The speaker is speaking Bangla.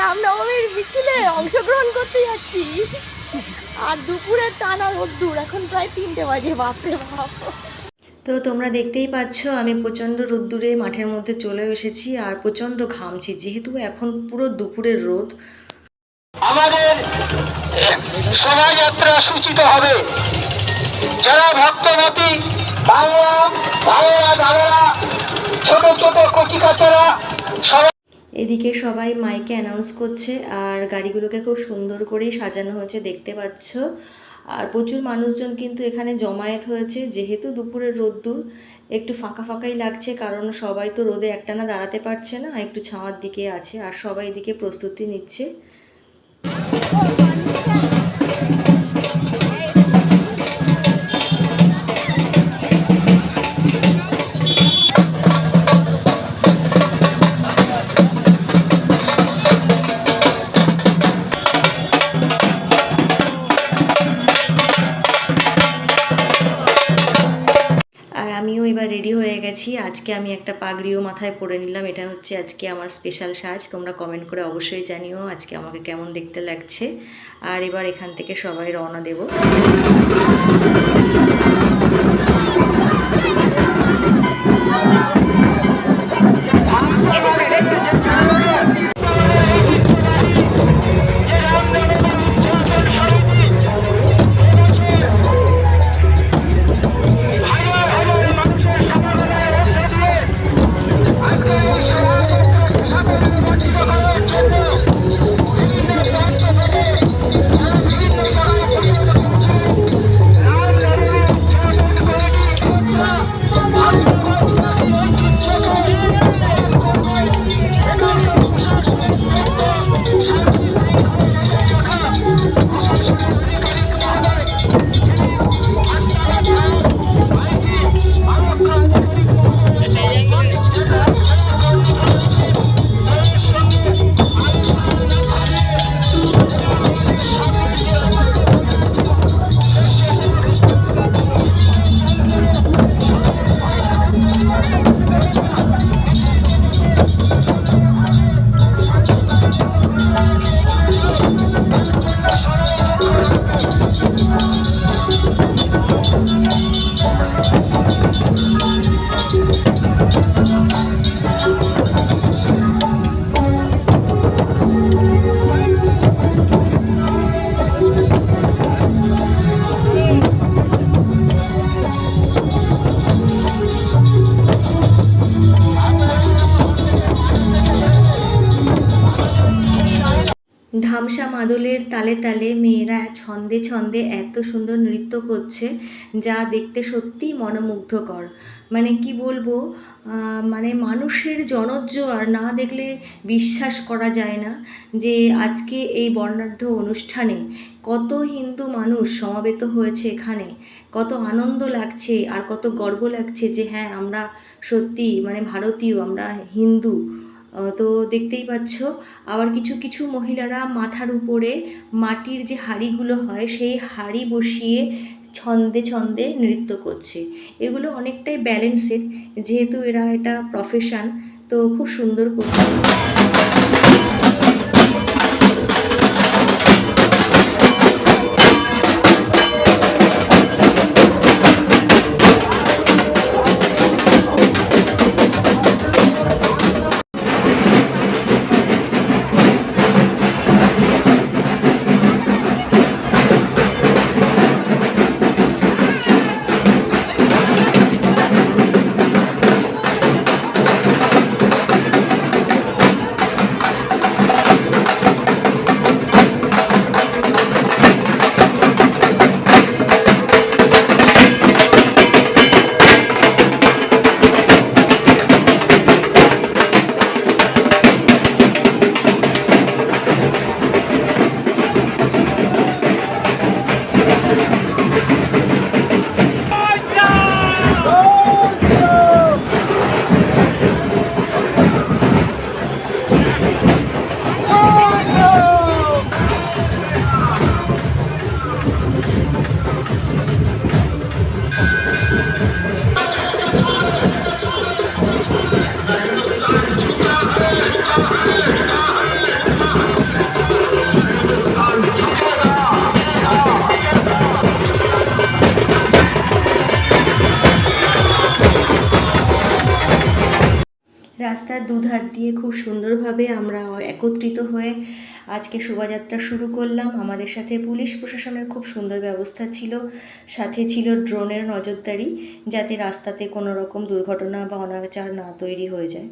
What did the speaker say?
রামনবমীর মিছিলে অংশগ্রহণ করতে যাচ্ছি। আর দুপুরের টানা রোদ্দুর এখন প্রায় তিনটে বাজে বাপরে বাপ। তো তোমরা দেখতেই পাচ্ছ আমি প্রচণ্ড রোদ্দুরে মাঠের মধ্যে চলে এসেছি আর প্রচণ্ড ঘামছি যেহেতু এখন পুরো দুপুরের রোদ। আমাদের শোভাযাত্রা সূচিত হবে। যারা ভক্তমতী বাংলা বাংলা দাদারা ছোট ছোট কচি কাচারা সবাই এদিকে সবাই মাইকে অ্যানাউন্স করছে আর গাড়িগুলোকে খুব সুন্দর করেই সাজানো হয়েছে, দেখতে পাচ্ছ। আর প্রচুর মানুষজন কিন্তু এখানে জমায়েত হয়েছে, যেহেতু দুপুরের রোদ্দুর, একটু ফাঁকা ফাঁকাই লাগছে কারণ সবাই তো রোদে একটানা দাঁড়াতে পারছে না, একটু ছাওয়ার দিকে আছে আর সবাই এদিকে প্রস্তুতি নিচ্ছে। হয়ে গেছি। আজকে আমি একটা পাগড়িও মাথায় পরে নিলাম। এটা হচ্ছে আজকে আমার স্পেশাল সাজ। তোমরা কমেন্ট করে অবশ্যই জানিও আজকে আমাকে কেমন দেখতে লাগছে। আর এবার এখান থেকে সবাই রওনা দেব। ধামসা মাদলের তালে তালে মেয়েরা ছন্দে ছন্দে এত সুন্দর নৃত্য করছে যা দেখতে সত্যিই মনোমুগ্ধকর। মানে কি বলব মানে মানুষের জনজ্জোয়ার না দেখলে বিশ্বাস করা যায় না যে আজকে এই বর্ণাঢ্য অনুষ্ঠানে কত হিন্দু মানুষ সমাবেত হয়েছে এখানে। কত আনন্দ লাগছে আর কত গর্ব লাগছে যে হ্যাঁ আমরা সত্যি মানে ভারতীয়, আমরা হিন্দু। তো দেখতেই পাচ্ছ, আবার কিছু কিছু মহিলারা মাথার উপরে মাটির যে হাড়িগুলো হয়, সেই হাড়ি বসিয়ে ছন্দে ছন্দে নৃত্য করছে। এগুলো অনেকটাই ব্যালেন্সের যেহেতু এরা এটা প্রফেশান তো খুব সুন্দর করছে। রাস্তার দুধার দিয়ে খুব সুন্দরভাবে আমরা একত্রিত হয়ে আজকে শোভাযাত্রা শুরু করলাম। আমাদের সাথে পুলিশ প্রশাসনের খুব সুন্দর ব্যবস্থা ছিল। সাথে ছিল ড্রোনের নজরদারি যাতে রাস্তাতে কোনো রকম দুর্ঘটনা বা অনাচার না তৈরি হয়ে যায়।